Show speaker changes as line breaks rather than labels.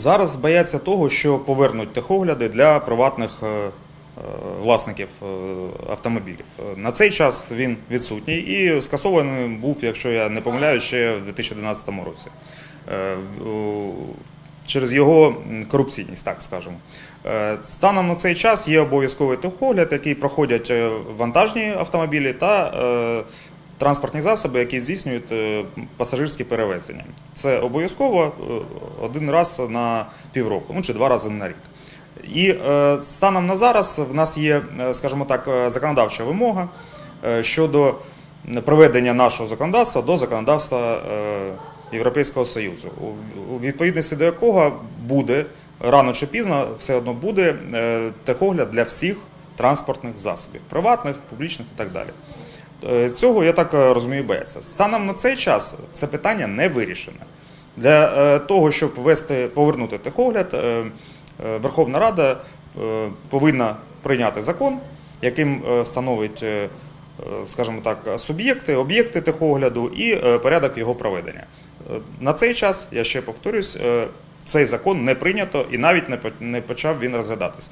Зараз бояться того, що повернуть техогляди для приватних е, е, власників е, автомобілів. На цей час він відсутній і скасований був, якщо я не помиляю, ще в 2011 році. Через його корупційність, так скажемо. Станом на цей час є обов'язковий техогляд, який проходять вантажні автомобілі та транспортні засоби, які здійснюють пасажирські перевезення. Це обов'язково один раз на півроку, ну чи два рази на рік. І е, станом на зараз в нас є, е, скажімо так, е, законодавча вимога щодо приведення нашого законодавства до законодавства Європейського Союзу, у- відповідності до якого буде рано чи пізно все одно буде техогляд для всіх транспортних засобів, приватних, публічних і так далі. Цього я так розумію, бояться. Станом на цей час це питання не вирішене. Для е, того, щоб ввести, повернути техогляд, е, е, Верховна Рада повинна прийняти закон, яким встановить, скажімо так, суб'єкти, об'єкти техогляду і порядок його проведення. На цей час, я ще повторюсь, цей закон не прийнято і навіть не почав він розглядатись.